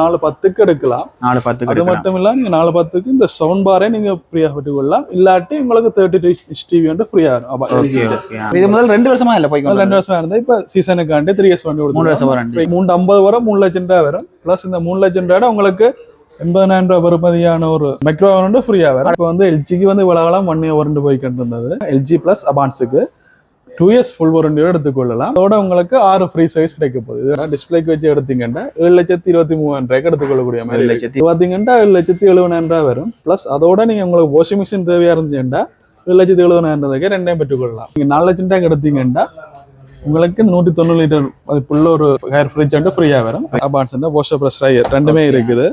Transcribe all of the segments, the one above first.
நாலு பத்துக்கு எடுக்கலாம். நாலு பத்துக்கு அது மட்டும் இல்ல நீங்க நாலு பத்துக்கு இந்த சவுண்ட் பாரே நீங்க ஃப்ரீயா பெற்றுக்கொள்ளலாம் இல்லாட்டி உங்களுக்கு தேர்ட்டி டூ டிவி வந்து ஃப்ரீயா இருக்கும். இது முதல் ரெண்டு வருஷமா இல்ல போய் ரெண்டு வருஷம் இருந்தா இப்ப சீசனுக்காண்டி த்ரீ இயர்ஸ் வண்டி மூணு வருஷம் இப்ப மூணு ஐம்பது வரை மூணு லட்சம் ரூபாய் வரும். பிளஸ் இந்த மூணு லட்சம் ரூபாய் உங்களுக்கு எண்பதாயிரம் ரூபாய் பெறுமதியான ஒரு மைக்ரோ வந்து ஃப்ரீயா வரும். இப்போ வந்து எல்ஜிக்கு வந்து இவ்வளவு காலம் ஒன் இயர் வரண்டு போய்கிட்டு இருந்தது எல்ஜி பிளஸ் அபான்ஸுக்கு டூ இயர்ஸ் ஃபுல் வாரண்டியோட எடுத்துக்கொள்ளலாம். அதோட உங்களுக்கு ஆறு ஃப்ரீ சர்வீஸ் கிடைக்க போகுது. டிஸ்பிளேக்கு வச்சு எடுத்தீங்கன்னா ஏழு லட்சத்தி இருபத்தி மூவாயிரம் ரூபாய்க்கு எடுத்துக்கொள்ளக்கூடிய மாதிரி. லட்சத்தி. இது பாத்தீங்கன்னா ஏழு லட்சத்தி எழுபதாயிரம் ரூபாய் வரும். பிளஸ் அதோட நீங்க உங்களுக்கு வாஷிங் மிஷின் தேவையா இருந்துச்சுன்னா ஏழு லட்சத்தி எழுபதாயிரம் ரூபாய்க்கு ரெண்டையும் பெற்றுக்கொள்ளலாம். நீங்க நாலு லட்சம் ரூபாய்க்கு எடுத்தீங்கன்னா உங்களுக்கு நூற்றி தொண்ணூறு லிட்டர் அதுக்குள்ள ஒரு ஹேர் ஃப்ரிட்ஜ் வந்து ஃப்ரீயாக வரும். அபான்ஸ் வாஷர் ப்ரெஸ் ரெண்டுமே இருக்குது.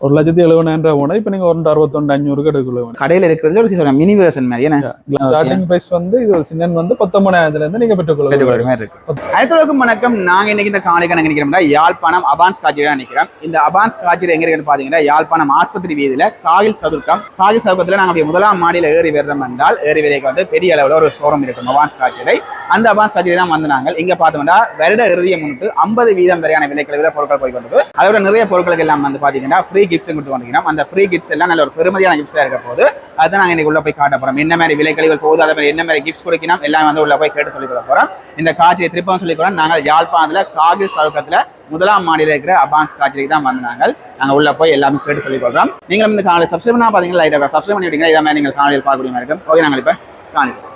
ஒரு லட்சத்தி எழுபதாயிரம் ரூபாய் போனால் இப்போ நீங்கள் ஒரு அறுபத்தொண்டு அஞ்சூறுக்கு வேணும் கடையில இருக்கிறது ஒரு சீசன் மினி வேர்ஷன் மாதிரி என்ன ஸ்டார்டிங் ப்ரைஸ் வந்து இது ஒரு சின்ன வந்து பத்தொன்பதாயிரத்துல இருந்து நீங்க பெற்றுக்கொள்ள மாதிரி இருக்கு. வணக்கம். நாங்க இன்னைக்கு இந்த காலைக்கு நாங்க நினைக்கிறோம்னா யாழ்ப்பாணம் அபான்ஸ் காட்சி தான் நினைக்கிறோம். இந்த அபான்ஸ் காட்சி எங்க இருக்குன்னு பாத்தீங்கன்னா யாழ்ப்பாணம் ஆஸ்பத்திரி வீதியில காகில் சதுர்க்கம். காகில் சதுர்க்கத்துல நாங்க அப்படியே முதலாம் மாடியில ஏறி வர்றோம் என்றால் ஏறி வரைக்கு வந்து பெரிய அளவுல ஒரு ஷோரூம் இருக்கும் அபான்ஸ் காட்சியை அந்த அபான்ஸ் காட்சியை தான் வந்து நாங்கள். இங்க பார்த்தோம்னா வருட இறுதியை முன்னிட்டு ஐம்பது வீதம் வரையான விலைக்களவில் பொருட்கள் போய் கொண்டு அதோட நிறைய பொருட்களுக்கு எல்லாம் வந்து பாத்தீங்கன்னா ஃப்ரீ கிஃப்ட்ஸும் கொடுத்து வந்தீங்கன்னா அந்த ஃப்ரீ கிஃப்ட்ஸ் எல்லாம் நல்ல ஒரு பெருமதியான கிஃப்ட்ஸாக இருக்க போது அதை நாங்கள் இன்னைக்கு உள்ள போய் காட்ட போகிறோம் என்ன மாதிரி விலைகளுக்கு போகுது அதே மாதிரி என்ன மாதிரி கிஃப்ட்ஸ் கொடுக்கணும் எல்லாம் வந்து உள்ள போய் கேட்டு சொல்லிக் கொள்ள போகிறோம் இந்த காட்சியை திருப்பம் சொல்லிக் நாங்கள் யாழ்ப்பாணத்தில் காகில் சவுக்கத்தில் முதலாம் மாநில இருக்கிற அபான்ஸ் காட்சிக்கு தான் வந்தாங்க நாங்கள் உள்ள போய் எல்லாமே கேட்டு சொல்லிக் கொள்றோம். நீங்களும் இந்த காலையில் சப்ஸ்கிரைப் பண்ணால் பார்த்தீங்கன்னா லைட்டாக சப்ஸ்கிரைப் பண்ணி விட்டீங்கன்னா இதை மாதிரி நீங்கள் காலையில் பார்க்கக்கூடிய மாதிரி இருக்கும். ஓகே நாங்கள் இப்போ காணிக்கிறோம்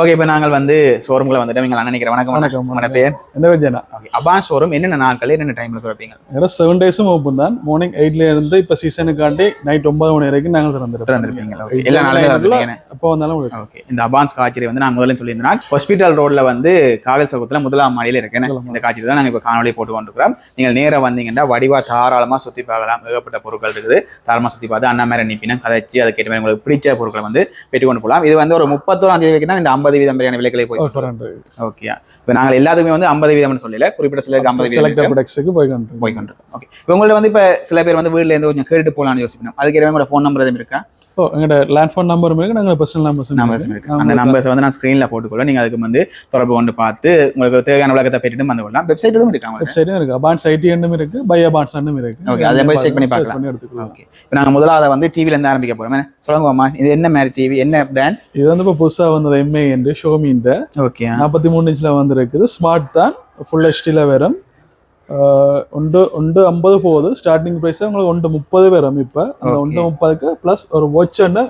ஓகே இப்போ நாங்கள் வந்து ஷோரூம்ல வந்துட்டோம். நீங்கள் நினைக்கிறேன் வணக்கம் வணக்கம், உங்களோட. பேர்? என்ன வச்சேனா ஓகே அபான்ஸ் ஷோரூம் என்னென்ன நாட்கள் என்னென்ன டைம்ல திறப்பீங்க? வேற செவன் டேஸும் ஓப்பன் தான். மார்னிங் எயிட்ல இருந்து இப்போ சீசனுக்காண்டி நைட் ஒன்பது மணி வரைக்கும் நாங்கள் திறந்துருப்போம். திறந்திருப்பீங்க. எல்லா நாளுமே எப்போ வந்தாலும் ஓகே இந்த அபான்ஸ் காட்சியை வந்து நான் முதல்ல சொல்லியிருந்தேன் ஹாஸ்பிட்டல் ரோட்ல வந்து காவல் சகத்துல முதலாம் மாடியில இருக்கேன். இந்த காட்சி தான் நாங்க இப்போ காணொலி போட்டு கொண்டிருக்கிறோம். நீங்கள் நேரா வந்தீங்கன்னா வடிவா தாராளமா சுத்தி பார்க்கலாம். ஏகப்பட்ட பொருட்கள் இருக்குது. தாராளமா சுத்தி பார்த்து அண்ணா மேல நிப்பினா கதைச்சு அதுக்கேற்ற மாதிரி உங்களுக்கு பிடிச்ச பொருட்களை வந்து பெற்று கொண்டு போகலாம். இது வந்து ஒரு முப்பத்தோராம் தேதி வரைக்கும் தான் இந்த ஐம்பது வீதம் வரையான விலைகளை போய் ஓகே இப்போ நாங்கள் எல்லாத்துக்குமே வந்து ஐம்பது வீதம்னு சொல்லல குறிப்பிட்ட சிலருக்கு ஐம்பது வீதம். ப்ராடக்ட்ஸுக்கு போய் கொண்டு போய் கொண்டு ஓகே இப்போ உங்கள்ட்ட வந்து இப்போ சில பேர் வந்து வீட்ல இருந்து கொஞ்சம் கேட்டு போகலாம்னு யோசிக்கணும். அதுக்கு உங்களோட ஃபோன் நம்பர் எதுவும் இருக்கா? ஓ எங்களோட லேண்ட் ஃபோன் நம்பரும் இருக்கு நாங்கள் பர்சனல் நம்பர்ஸ் நம்பர்ஸ் இருக்கு. அந்த நம்பர்ஸ் வந்து நான் ஸ்க்ரீன்ல போட்டுக்கொள்ள நீங்க அதுக்கு வந்து தொடர்பு கொண்டு பார்த்து உங்களுக்கு தேவையான விளக்கத்தை பெற்றுட்டு வந்து கொள்ளலாம். வெப்சைட் எதுவும் இருக்கா உங்களுக்கு வெப்சைட்டும் இருக்கு? அபான்ஸ் ஐடி எண்ணும் இருக்கு பை அபான்ஸ் எண்ணும் இருக்கு. Okay, அதை போய் check பண்ணி பார்க்கலாம். எடுத்துக்கலாம். ஓகே இப்போ நாங்க முதலாவது வந்து டிவில இருந்து ஆரம்பிக்க போறோம். என்ன? சொல்லுங்க மாமா இது என்ன மாதிரி டிவி என்ன பிராண்ட் இது வந்து இப்போ புதுசா வந்தது எம்ஏ என்று ஷோமின்ற ஓகே நாற்பத்தி மூணு இன்ச்ல வந்திருக்குது. ஸ்மார்ட் தான். ஃபுல் ஹெச்டியில் வரும். ஆஹ் ஒன்று ஒன்று ஐம்பது போகுது. ஸ்டார்டிங் ப்ரைஸ் உங்களுக்கு ஒன்று முப்பது வரும் இப்போ. அந்த. ஒன்று முப்பதுக்கு ப்ளஸ் ஒரு வாட்ச் ஒன்று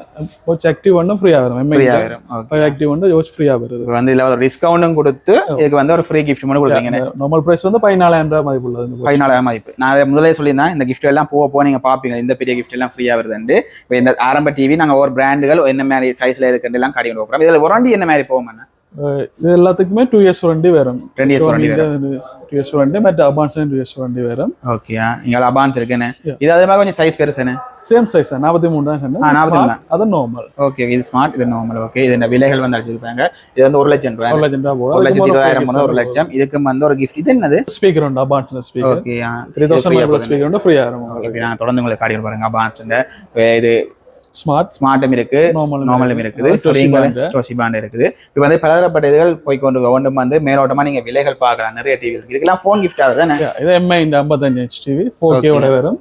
வாட்ச் ஆக்டிவ் ஒன்று ஃப்ரீயாக ஃப்ரீயா வரும் ஓகே ஃபைவ் ஆக்டிவ் ஒன்று வாட்ச் ஃப்ரீயாக வருது. வந்து இதுல ஒரு டிஸ்கவுண்ட்டும் கொடுத்து இதுக்கு வந்து ஒரு ஃப்ரீ கிஃப்ட் மட்டும் கொடுப்பீங்க நார்மல் ப்ரைஸ் வந்து பதினாலாயிரம் ரூபாய் மதிப்பு உள்ளது. பதினாலாயிரம் மதிப்பு. நான் முதலே சொல்லியிருந்தேன். இந்த கிஃப்ட் எல்லாம் போக போக நீங்க பாப்பீங்க. இந்த பெரிய கிஃப்ட் எல்லாம் ஃப்ரீயா வருதுண்டு இப்போ இந்த ஆரம்ப டிவி நாங்க ஒரு பிராண்டுகள் என்ன மாதிரி சைஸ்ல இருக்குன்னு எல்லாம் காட்டி கொண்டு போகிறோம் இதுல ஒராண்டி என்ன மாதிரி போகும் இது எல்லாத்துக்குமே டூ இயர்ஸ் வண்டி வரும். ரெண்டு இயர்ஸ் வரும். டூ இயர்ஸ் வண்டி மற்ற அபான்ஸ் டூ இயர்ஸ் வண்டி வரும். ஓகே இங்க அபான்ஸ் இருக்குன்னு. இது அதே மாதிரி கொஞ்சம் சைஸ் பெருசுன்னு சேம் சைஸ் நாற்பத்தி மூணு தான் சொன்னேன். ஆ, 43 Smart, தான். அது நார்மல் ஓகே இது ஸ்மார்ட் இது நார்மல் ஓகே இது இந்த விலைகள் வந்து அடிச்சிருப்பாங்க. இது வந்து ஒரு லட்சம் ரூபாய். ஒரு லட்சம் ரூபாய் ஒரு லட்சத்தி இருபதாயிரம் வந்து ஒரு லட்சம். இதுக்கு வந்து ஒரு கிஃப்ட் இது என்னது? ஸ்பீக்கர் உண்டு Abans speaker okay three thousand speaker உண்டு ஃப்ரீயாக இருக்கும். ஓகே நான் தொடர்ந்து உங்களுக்கு காட்டி பாருங்க அபான்ஸ் இது ஸ்மார்ட் ஸ்மார்ட்டும் இருக்கு நார்மல் நார்மலும் இருக்குது. Toshiba டோசிபாண்ட் இருக்குது. இப்போ வந்து பலதரப்பட்ட இதுகள் போய் கொண்டு ஒன்றும் வந்து மேலோட்டமா நீங்க விலைகள் பார்க்கலாம். நிறைய டிவி இருக்கு. இதுக்கெல்லாம் ஃபோன் கிஃப்ட் ஆகுது தானே? இது எம்ஐ இந்த ஐம்பத்தஞ்சு இன்ச் டிவி ஃபோர் கேவோட வரும்.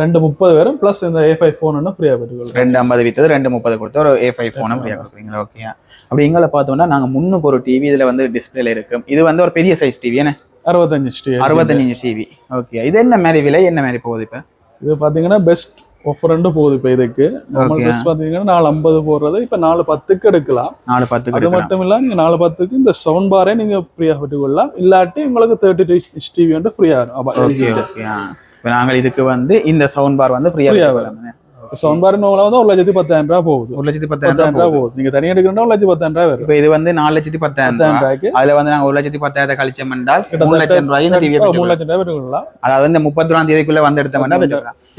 ரெண்டு முப்பது வரும். ப்ளஸ் இந்த ஏ ஃபைவ் ஃபோன் ஒன்று ஃப்ரீயாக பெற்றுக்கொள்ளும் ரெண்டு ஐம்பது வித்தது ரெண்டு முப்பது கொடுத்து ஒரு ஏ ஃபைவ் ஃபோனும் ஃப்ரீயாக கொடுக்குறீங்களா? ஓகே அப்படி எங்களை பார்த்தோம்னா நாங்க முன்னுக்கு ஒரு டிவி இதுல வந்து டிஸ்பிளேல இருக்கு இது வந்து ஒரு பெரிய சைஸ் டிவி என்ன அறுபத்தஞ்சு டிவி அறுபத்தஞ்சு டிவி ஓகே இது என்ன மாதிரி விலை? என்ன மாதிரி போகுது இப்போ? இது பார்த்தீங்கன்னா பெஸ்ட் ஆஃபர் ரெண்டு போகுது இப்போ இதுக்கு. Normal Okay. ட்ரெஸ் பார்த்தீங்கன்னா நாலு ஐம்பது போடுறது இப்போ நாலு பத்துக்கு எடுக்கலாம். நாலு பத்துக்கு அது மட்டும் இல்ல நீங்க நாலு பத்துக்கு இந்த சவுண்ட் பாரே நீங்க ஃப்ரீயாக பெற்றுக்கொள்ளலாம் இல்லாட்டி உங்களுக்கு தேர்ட்டி டூ டிவி வந்து ஃப்ரீயாக இப்போ நாங்கள் இதுக்கு வந்து இந்த சவுண்ட் பார் வந்து ஃப்ரீயாக சவுண்ட் பார் வந்து ஒரு லட்சத்தி பத்தாயிரம் ரூபாய் போகுது. ஒரு லட்சத்தி பத்தாயிரம் ரூபாய் போகுது. நீங்க தனியாக எடுக்கிறா ஒரு லட்சத்தி பத்தாயிரம் ரூபாய் வரும். இப்போ இது வந்து நாலு லட்சத்தி பத்தாயிரம் பத்தாயிரம் ரூபாய் ரூபாய்க்கு அதுல வந்து நாங்க ஒரு லட்சத்தி பத்தாயிரத்தை கழிச்சோம் என்றால் மூணு லட்சம் ரூபாய் இந்த டிவியை மூணு லட்சம் ரூபாய் பெற்றுக்கொள்ளலாம் அதாவது இந்த முப்பத்தி தேதிக்குள்ள வந்து எடுத்தோம்னா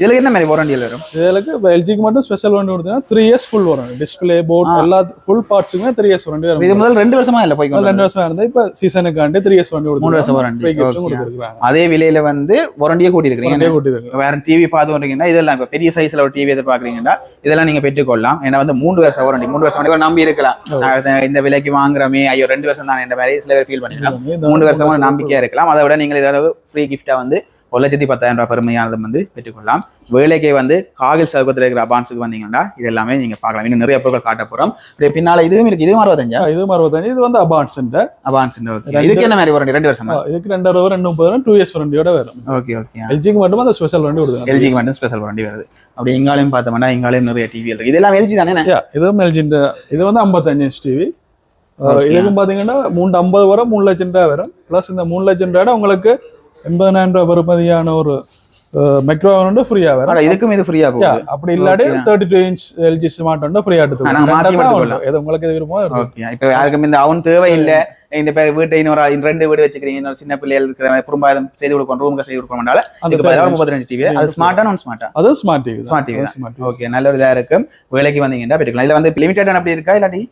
இதுல என்ன மாதிரி வாரண்டியில் வரும்? இதுக்கு இப்போ எல்ஜிக்கு மட்டும் ஸ்பெஷல் வண்டி கொடுத்தீங்கன்னா த்ரீ இயர்ஸ் ஃபுல் வரும் டிஸ்பிளே போர்ட் எல்லா ஃபுல் பார்ட்ஸுக்குமே த்ரீ இயர்ஸ் வண்டி வரும். இது முதல் ரெண்டு வருஷமா இல்ல போய் ரெண்டு வருஷம் இருந்தா இப்போ சீசனுக்காண்டி த்ரீ இயர்ஸ் வண்டி மூணு வருஷம். கொடுத்துருக்காங்க அதே விலையில வந்து வாரண்டியே கூட்டி இருக்கிறீங்க வேற டிவி பார்த்து வந்தீங்கன்னா இதெல்லாம் இப்ப பெரிய சைஸ்ல ஒரு டிவி எதிர்பார்க்குறீங்கன்னா இதெல்லாம் நீங்க பெற்றுக்கொள்ளலாம். ஏன்னா வந்து மூன்று வருஷம் வாரண்டி மூன்று வருஷம் வாரண்டி நம்பி இருக்கலாம். இந்த- விலைக்கு வாங்குறமே ஐயோ ரெண்டு வருஷம் தான் இந்த மாதிரி சில பேர் ஃபீல் பண்ணிக்கலாம். மூணு வருஷமா நம்பிக்கையா இருக்கலாம். அதை விட நீங்கள் ஏதாவது ஃப்ரீ கிஃப்டா வந்து ஒரு லட்சத்தி பத்தாயிரம் ரூபாய் பெருமையானது வந்து பெற்றுக்கொள்ளலாம். வேலைக்கே வந்து காகில் சதுக்கத்தில் இருக்கிற அபான்ஸுக்கு வந்தீங்கன்னா இது எல்லாமே நீங்க பார்க்கலாம். இன்னும் நிறைய பொருட்கள் காட்ட போறோம். இப்படி பின்னால இதுவும் இருக்கு. இதுவும் அறுபத்தஞ்சா? இது அறுபத்தஞ்சு. இது வந்து அபான்ஸ்ன்ற அபான்ஸ் இதுக்கு என்ன மாதிரி வாரண்டி ரெண்டு வருஷம்? இதுக்கு ரெண்டாயிரம் ரூபா ரெண்டு முப்பது ரூபா டூ இயர்ஸ் வாரண்டியோட வரும். ஓகே ஓகே எல்ஜிக்கு மட்டும் அந்த ஸ்பெஷல் வாரண்டி கொடுக்குறாங்க எல்ஜிக்கு மட்டும் ஸ்பெஷல் வாரண்டி வருது. அப்படி எங்காலையும் பார்த்தோம்னா எங்காலையும் நிறைய டிவி இருக்கு. இதெல்லாம் எல்ஜி தானே இதுவும் எல்ஜின்ற இது வந்து ஐம்பத்தஞ்சு இன்ச் டிவி. இதுக்கும் பாத்தீங்கன்னா மூணு ஐம்பது வரும் மூணு லட்சம் ரூபாய் வரும். ப்ளஸ் இந்த மூணு லட்சம் ரூபாய் உங்களுக்கு எண்பதாயிரம் ரூபாய் பெறுமதியான ஒரு மைக்ரோ வந்து ஃப்ரீயா வரும் இதுக்கும் இது ஃப்ரீயா போகுது அப்படி இல்லாட்டி. Thirty two inch LG smart வந்து ஃப்ரீயா எடுத்துக்கலாம். எது உங்களுக்கு எடுத்துக்கலாம். ஓகே இப்போ யாருக்கும் இந்த அவன் தேவையில்லை இந்த பேர் வீட்டை இன்னொரு ரெண்டு வீடு வச்சுக்கிறீங்க இன்னொரு சின்ன பிள்ளைகள் இருக்கிற குடும்பம் செய்து கொடுக்கணும் ரூமுக்கு செய்து கொடுக்கணும்னால அந்த இதுக்கு பதிலாக முப்பத்தி டிவி அது ஸ்மார்ட்டா நான் ஸ்மார்ட்டா அதுவும் ஸ்மார்ட் டிவி TV தான். ஸ்மார்ட் ஓகே நல்ல ஒரு இதா இருக்கும் வேலைக்கு வந்தீங்கன்னா பெற்றுக்கலாம் இதுல வந்து லிமிடெட் அப்படி இருக்கா இல்லாட்டி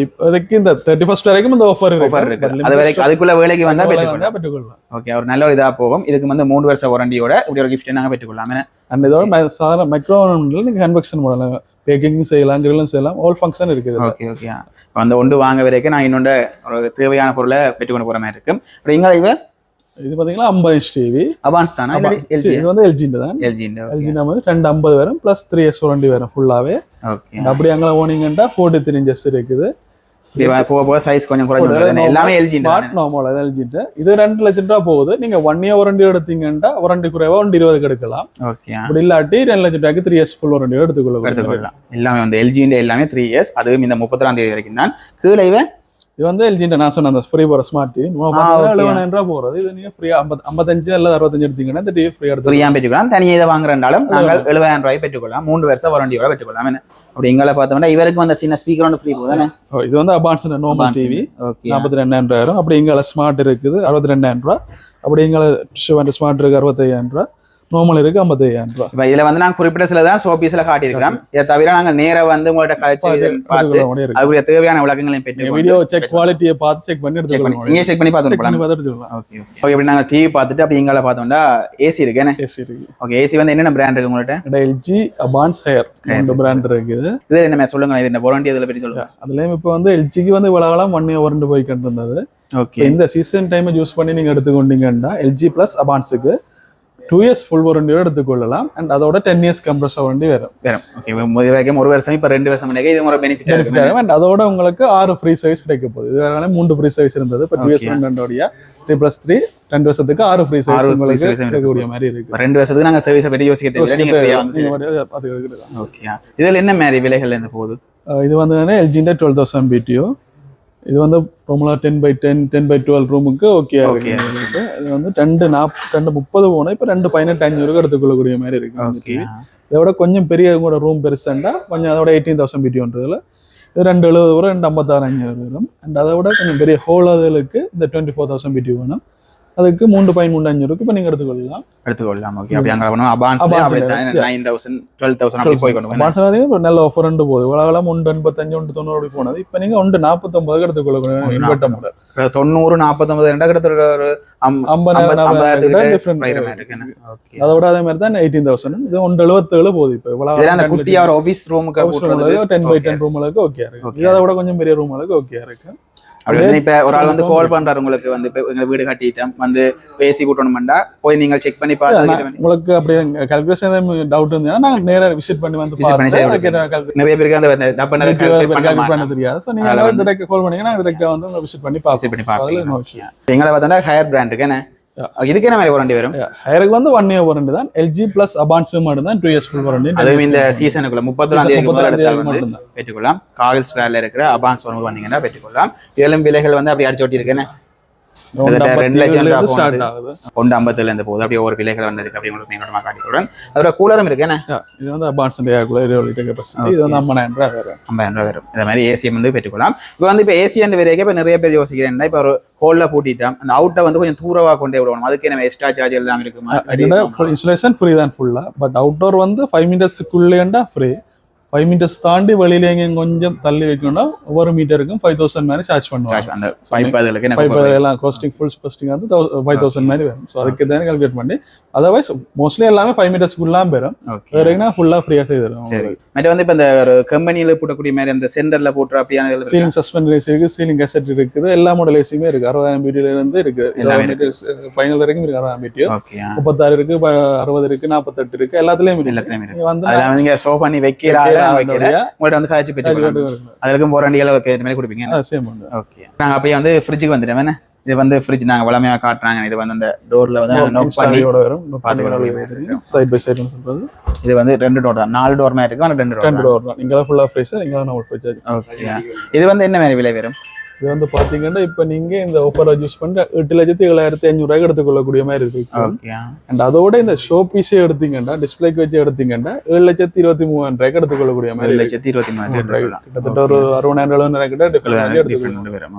இப்போதைக்கு இந்த தேர்ட்டி ஃபர்ஸ்ட் வரைக்கும் இந்த ஆஃபர் ஆஃபர் இருக்கு அது வரைக்கும் அதுக்குள்ள வேலைக்கு வந்தா பெற்றுக்கொள்ளலாம் ஓகே ஒரு நல்ல ஒரு இதா போகும் இதுக்கு வந்து மூணு வருஷம் வாரண்டியோட இப்படி ஒரு கிஃப்ட் நாங்க பெற்றுக்கொள்ளலாம்? அண்ட் இதோட சாதாரண மைக்ரோவனில் நீங்கள் கன்வெக்ஷன் பண்ணலாம் பேக்கிங் செய்யலாம் கிரில்லும் செய்யலாம் ஆல் ஃபங்க்ஷன் இருக்குது ஓகே ஓகே அந்த ஒன்று வாங்க வரைக்கும் நான் இன்னொன்று ஒரு தேவையான பொருளை பெற்றுக்கொண்டு போற மாதிரி இருக்கும் அப்புறம் இங்க இவ இது பார்த்தீங்கன்னா ஐம்பது இன்ச் டிவி அவான்ஸ் தானா? இது வந்து எல்ஜின்னு தான். எல்ஜி எல்ஜி நம்ம ரெண்டு ஐம்பது வரும் ப்ளஸ் த்ரீ எஸ் வாரண்டி வரும் ஃபுல்லாகவே ஓகே அப்படி அங்கே போனீங்கன்னா ஃபோர்ட்டி த்ரீ இன்ச்சஸ் இருக்குது. சைஸ் கொஞ்சம் குறைஞ்சு. எல்லாமே எல்ஜி ஸ்மார்ட் நார்மல் அது எல்ஜின்ட்டு இது ரெண்டு லட்சம் ரூபா போகுது. நீங்க ஒன் இயர் வாரண்டி எடுத்தீங்கன்னா வாரண்டி குறைவா ஒன்று இருபதுக்கு எடுக்கலாம். ஓகே அப்படி இல்லாட்டி ரெண்டு லட்சம் ரூபாய்க்கு த்ரீ இயர்ஸ் ஃபுல் வாரண்டி எடுத்துக்கொள்ள எடுத்துக்கொள்ளலாம். எல்லாமே வந்து எல்ஜின்ற எல்லாமே த்ரீ இயர்ஸ் அதுவும் இந்த முப்பத்தொராம் தேதி வரைக்கும் தான். கீழே இது வந்து எல்ஜின்ட்டு நான் சொன்ன அந்த ஃப்ரீ போகிற ஸ்மார்ட். எழுபதாயிரம் ரூபா போகிறது இது நீங்க ஃப்ரீயா ஐம்பது ஐம்பத்தஞ்சு அல்லது அறுபத்தஞ்சு எடுத்தீங்கன்னா இந்த டிவி ஃப்ரீ எடுத்து ஃப்ரீயாக பெற்றுக்கலாம். தனியாக இதை வாங்குறனாலும் நாங்கள் எழுபதாயிரம் ரூபாய் பெற்றுக்கொள்ளலாம். மூன்று வருஷம் வாரண்டியோட பெற்றுக்கொள்ளலாம். என்ன? அப்படி எங்களை பார்த்தோம்னா இவருக்கு வந்து சின்ன ஸ்பீக்கர் ஒன்று ஃப்ரீ போகுதானே ஓ, இது வந்து அபான்ஸ் நார்மல் டிவி ஓகே நாற்பத்தி ரெண்டாயிரம் ரூபாய் வரும் அப்படி எங்களை ஸ்மார்ட் இருக்குது. அறுபத்தி ரெண்டாயிரம் ரூபா. அப்படி எங்களை ஸ்மார்ட் இருக்கு அறுபத்தையாயிரம் ரூபா. நார்மல் இருக்கு ஐம்பத்தையாயிரம் ரூபா. இப்போ இதுல வந்து நாங்கள் குறிப்பிட்ட சில தான் ஷோபீஸில் காட்டியிருக்கிறோம் இதை தவிர நாங்கள் நேரா வந்து உங்கள்ட்ட கழிச்சு பார்த்து இருக்கு. அதுக்குரிய தேவையான விளக்கங்களையும் பெற்று வீடியோ செக் குவாலிட்டியை பார்த்து செக் பண்ணி செக் பண்ணி இங்கே செக் பண்ணி பார்த்து பண்ணி பார்த்து எடுத்துக்கலாம் ஓகே ஓகே இப்படி நாங்கள் டிவி பார்த்துட்டு அப்படி எங்களை பார்த்தோம்னா ஏசி இருக்குன்னு ஏசி இருக்கு. ஓகே ஏசி வந்து என்னென்ன பிராண்ட் இருக்கு உங்கள்கிட்ட எல்ஜி அபான்ஸ் ஹேர் ரெண்டு பிராண்ட் இருக்குது. இது என்ன சொல்லுங்க இது என்ன வாரண்டி இதில் பற்றி சொல்லுங்க. அதுலயும் இப்போ வந்து எல்ஜிக்கு வந்து இவ்வளவு காலம் ஒன் இயர் வரண்டு போய்கிட்டு இருந்தது. ஓகே இந்த சீசன் டைமை யூஸ் பண்ணி நீங்க எடுத்துக்கொண்டீங்கன்னா எல்ஜி பிளஸ் அபான்ஸுக்கு டூ இயர்ஸ் ஃபுல் வாரண்டியோட எடுத்துக்கொள்ளலாம் அண்ட் அதோட டென் இயர்ஸ் கம்ப்ரஸர் வண்டி வரும். வேற ஓகே ஒரு வருஷம் இப்போ ரெண்டு வருஷம் இது ஒரு பெனிஃபிட் இருக்கு அண்ட் அதோட உங்களுக்கு ஆறு ஃப்ரீ சர்வீஸ் கிடைக்க போகுது. இது வரைக்கும் மூன்று ஃப்ரீ சர்வீஸ் இருந்தது. இப்போ டூ இயர்ஸ் ரெண்டோடைய த்ரீ ப்ளஸ் த்ரீ ரெண்டு வருஷத்துக்கு ஆறு ஃப்ரீ சர்வீஸ் உங்களுக்கு கிடைக்கக்கூடிய மாதிரி இருக்கு. ரெண்டு வருஷத்துக்கு நாங்கள் சர்வீஸை பற்றி யோசிக்க. ஓகே இதில் என்ன மாதிரி விலைகள் என்ன போகுது? இது வந்து எல்ஜிന്റെ டுவெல் தௌசண்ட் பிடிஓ இது வந்து ரொம்பலாம் ten by ten ten by twelve ரூமுக்கு ஓகே. இருக்கு. இது வந்து ரெண்டு நாப் ரெண்டு முப்பது போனோம் இப்போ ரெண்டு பதினெட்டு அஞ்சூறுக்கு எடுத்துக்கொள்ளக்கூடிய மாதிரி இருக்கு ஓகே TV. இதோட கொஞ்சம் பெரிய கூட ரூம் பெருசாண்டா கொஞ்சம் அதோட எயிட்டீன் தௌசண்ட் பிடிஓன்றதுல இது ரெண்டு எழுபது வரும் ரெண்டு ஐம்பத்தாறு அஞ்சூறு வரும். அண்ட் அதை விட கொஞ்சம் பெரிய ஹோல் அதுகளுக்கு இந்த டுவெண்ட்டி ஃபோர் தௌசண்ட் பிடிஓ வேணும். அதுக்கு மூன்று பாயிண்ட் மூணு அஞ்சூறுக்கு இப்போ நீங்கள் எடுத்துக்கொள்ளலாம். எடுத்துக்கொள்ளலாம். ஓகே அப்படி அங்கே பண்ணுவோம் Advance Abans. Nine thousand twelve thousand அப்படி போய் கொண்டு. மாசம் இப்போ நல்ல ஆஃபர் ரெண்டு போகுது. உலகம் ஒன்று எண்பத்தஞ்சு ஒன்று தொண்ணூறு போனது. இப்போ நீங்கள் ஒன்று நாற்பத்தொம்பதுக்கு எடுத்துக்கொள்ளக்கூடிய இன்வெர்ட்டர் மாடல் தொண்ணூறு நாற்பத்தொன்பது ரெண்டா கிட்டத்தட்ட ஒரு. அதோட அதே மாதிரி தான் எயிட்டீன் தௌசண்ட் இது ஒன்று எழுபத்தேழு போகுது இப்போ. குட்டியா ஒரு ஆபீஸ் ரூமுக்கு டென் பை டென் ரூம் அளவுக்கு ஓகே இருக்கு. அதை விட கொஞ்சம் பெரிய ரூம் அளவுக்கு ஓகே இருக்கு. அப்படி வந்து இப்ப ஒரு ஆள் வந்து கால் பண்றாரு உங்களுக்கு வந்து இப்ப எங்க வீடு கட்டிட்டோம் வந்து பேசி கூட்டணும்டா போய் நீங்கள் செக் பண்ணி பார்த்து உங்களுக்கு அப்படியே கால்குலேஷன் டவுட் இருந்ததுன்னா நாங்கள் நேராக விசிட் பண்ணி வந்து நிறைய பேருக்கு அந்த டப்பனை பண்ண. தெரியாது. ஸோ வந்து- டேரெக்டாக கால் பண்ணீங்கன்னா டேரெக்டாக வந்து விசிட் பண்ணி பார்ப்போம் பண்ணி பார்க்கலாம். எங்களை பார்த்தா ஹையர் பிராண்ட் இருக்கு என்ன? இதுக்கு என்ன வாரண்டி வரும்? ஹையருக்கு வந்து ஒன் இயர் வாரண்டி தான். எல்ஜி பிளஸ் அபான்ஸ் மட்டும் தான் டூ இயர்ஸ் ஃபுல் வாரண்டி அதுவும் இந்த சீசனுக்குள்ள முப்பத்தொன்னாம் தேதி முதல் பெற்றுக்கொள்ளலாம். காகல் ஸ்கொயர்ல இருக்கிற அபான்ஸ் வரும்போது வந்தீங்கன்னா பெற்றுக்கொள்ளலாம். இதெல்லாம் விலைகள் வந்து அப்படி அடிச்சு ஒட்டியிருக்கேன்னு கிட்டத்தட்ட ரெண்டு லட்சம் ரூபா ஸ்டார்ட் போனது. ஆகுது. ஒன்று ஐம்பத்துல இருந்து போகுது. அப்படியே ஒரு விலைகள் அப்படி உங்களுக்கு காட்டிக்கிறேன் அதோட கூலரும் இருக்கு. என்ன? இது வந்து அபான்ஸ் ஏக்குள்ள இருபது லிட்டர் கெப்பாசிட்டி இது வந்து ஐம்பதாயிரம் ரூபாய் வரும். ஐம்பதாயிரம் ரூபாய் வரும். இந்த மாதிரி ஏசிஎம் வந்து பெற்றுக்கொள்ளலாம். இப்போ வந்து இப்போ ஏசி அண்ட் வரைக்கும் இப்போ நிறைய பேர் யோசிக்கிறேன்னா இப்போ ஒரு ஹோல்ல பூட்டிட்டோம். அந்த அவுட்டை வந்து கொஞ்சம் தூரவா கொண்டே விடணும். அதுக்கு நம்ம எக்ஸ்ட்ரா சார்ஜ் எல்லாம் இருக்குமா இன்சுலேஷன் ஃப்ரீ தான் ஃபுல்லா பட் அவுட்டோர் வந்து ஃபைவ் மீட்டர்ஸுக்குள்ளேண்டா ஃப்ரீ ஃபைவ் மீட்டர்ஸ் தாண்டி வெளியில எங்கேயும் கொஞ்சம் தள்ளி வைக்கணும்னா ஒவ்வொரு மீட்டருக்கும் ஃபைவ் தௌசண்ட் மாதிரி சார்ஜ் பண்ணுவாங்க. அந்த பைப் எல்லாம் காஸ்டிங் ஃபுல் காஸ்டிங் வந்து ஃபைவ் தௌசண்ட் மாதிரி வரும். ஸோ அதுக்கு தான் கால்குலேட் பண்ணி அதர்வைஸ் மோஸ்ட்லி எல்லாமே ஃபைவ் மீட்டர்ஸ்க்குள்ளாம் ஓகே வேறுனா ஃபுல்லாக ஃப்ரீயாக செய்து தரும் மற்ற வந்து இப்போ இந்த ஒரு கம்பெனியில் போட்டக்கூடிய மாதிரி அந்த சென்டர்ல போட்டுற அப்படியான? சீலிங் சஸ்பெண்ட் ஏசி இருக்கு சீலிங் கசெட் இருக்குது எல்லா மாடல் ஏசியுமே இருக்கு. அறுபதாயிரம் பிடியில இருந்து இருக்கு. எல்லாமே ஃபைனல் வரைக்கும் இருக்கு அறுபதாயிரம் ஓகே முப்பத்தாறு இருக்கு அறுபது இருக்கு நாற்பத்தெட்டு இருக்கு எல்லாத்துலயும் எல்லாத்துலயும் வந்து அதெல்லாம் நீங்க ஷோ பண்ணி வைக்கிறாங்க வைக்கல உங்கள்ட்ட வந்து காய்ச்சி மாதிரி கொடுப்பீங்க. சேம் வந்து ஓகே. நாங்க அப்படியே வந்து ஃப்ரிட்ஜுக்கு வந்துட்டோம் என்ன? இது வந்து ஃப்ரிட்ஜ் நாங்க வளமையா காட்டுறாங்க. இது வந்து அந்த டோர்ல வந்து நோட் பண்ணி இன்ஸ்டாலியோட வரும். பார்த்துக்கலாம். சைட் பை சைடுன்னு சொல்றது. இது வந்து ரெண்டு டோர் தான். நாலு டோர் மாதிரி இருக்கு ஆனா ரெண்டு டோர் ரெண்டு டோர் தான். இங்கெல்லாம் ஃபுல்லா ஃப்ரீசர் இங்கெல்லாம் நம்ம ஃப்ரிட்ஜ் ஓகே இது வந்து என்ன மாதிரி விலை வரும்? இது வந்து பாத்தீங்கன்னா இப்ப நீங்க இந்த ஆஃபரை யூஸ் பண்ணி எட்டு லட்சத்தி ஏழாயிரத்தி ஐநூறு ரூபாய்க்கு எடுத்துக்கொள்ளக்கூடிய மாதிரி இருக்கு. அண்ட் அதோட இந்த ஷோ பீஸே எடுத்தீங்கன்னா டிஸ்பிளேக்கு வச்சு எடுத்தீங்கன்னா ஏழு லட்சத்தி இருபத்தி மூவாயிரம் ரூபாய்க்கு எடுத்துக்கொள்ளக்கூடிய மாதிரி. லட்சத்தி இருபத்தி மூணு கிட்டத்தட்ட ஒரு அறுபதாயிரம் எழுபதாயிரம் கிட்ட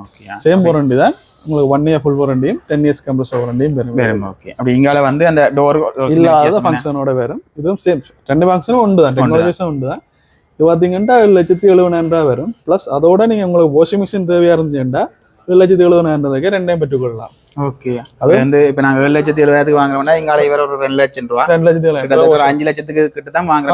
ஓகே சேம் வாரண்டி தான். உங்களுக்கு ஒன் இயர் ஃபுல் வாரண்டியும் டென் இயர்ஸ் கம்ப்ரஸர் வாரண்டியும் வரும் ஓகே அப்படி இங்கால வந்து அந்த டோர் இல்லாத ஃபங்க்ஷனோட வரும். இதுவும் சேம் ரெண்டு ஃபங்க்ஷனும் உண்டு தான். டெக்னாலஜிஸும் உண்டு தான். இது பார்த்தீங்கன்னா ஏழு லட்சத்தி எழுபதாயிரம் ரூபாய் வரும். ப்ளஸ் அதோட நீங்கள் உங்களுக்கு வாஷிங் மிஷின் தேவையாக இருந்துச்சுன்னா ஏழு லட்சத்தி எழுபதாயிரம் ரூபாய்க்கு ரெண்டையும் பெற்றுக்கொள்ளலாம். ஓகே அது? வந்து இப்ப நாங்க ஏழு லட்சத்தி எழுபதாயிரத்துக்கு வாங்குறோம்னா இங்கால இவர் ஒரு ரெண்டு லட்சம் ரூபா. ரெண்டு லட்சத்தி கிட்டத்தட்ட ஒரு அஞ்சு லட்சத்துக்கு கிட்ட தான் வாங்குற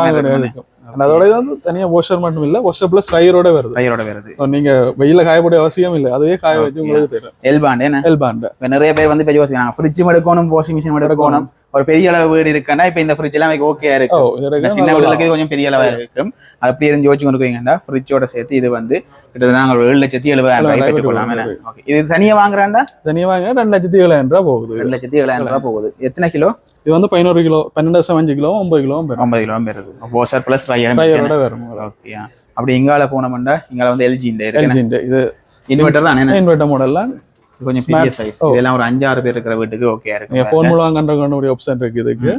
அதோட வந்து தனியாக வாஷர் மட்டும் இல்லை வாஷர் ப்ளஸ் ட்ரையரோட வருது. ட்ரையரோட வருது. ஸோ நீங்கள் வெயில காயப்பட அவசியம் இல்லை. அதுவே காய வச்சு உங்களுக்கு தெரியும். எல்பாண்ட் என்ன? எல் பேண்ட் இப்ப நிறைய பேர் வந்து இப்ப யோசிக்கிறாங்க ஃப்ரிட்ஜ் எடுக்கணும் வாஷிங் மிஷின் எடுக்கணும். ஒரு பெரிய அளவு வீடு இருக்குன்னா இப்ப இந்த ஃப்ரிட்ஜ் எல்லாம் ஓகே இருக்கு. இது சின்ன வீடுகளுக்கு கொஞ்சம் பெரிய அளவா இருக்கும். அப்படி இருந்து யோசிச்சு கொண்டு இருக்கீங்கன்னா ஃப்ரிட்ஜோட சேர்த்து இது வந்து கிட்டத்தட்ட நாங்க ஒரு ஏழு லட்சத்தி எழுபதாயிரம் ஓகே இது தனியா வாங்குறாண்டா? தனியாக வாங்க ரெண்டு லட்சத்தி ஏழாயிரம் ரூபாய் போகுது. ரெண்டு லட்சத்தி ஏழாயிரம் ரூபாய் போகுது. எத்தனை கிலோ? இது வந்து பதினோரு கிலோ பன்னெண்டு வருஷம் அஞ்சு கிலோ ஒன்பது கிலோ ஒன்பது கிலோ வருது வாஷர் பிளஸ் ட்ரையர் ட்ரையரோட வரும். ஓகே அப்படி இங்கால போனோம்னா இங்கால வந்து எல்ஜி இந்த இருக்கு எல்ஜிന്റെ இது இன்வெர்டர் தான் இன்வெர்டர் மாடல்லாம் இது கொஞ்சம் பெரிய சைஸ் இதெல்லாம் ஒரு அஞ்சாறு பேர் இருக்கிற வீட்டுக்கு ஓகே நீங்க இருக்கு ஃபோன் மூலம் கண்ட ஒரு ஆப்ஷன் இருக்கு இதுக்கு.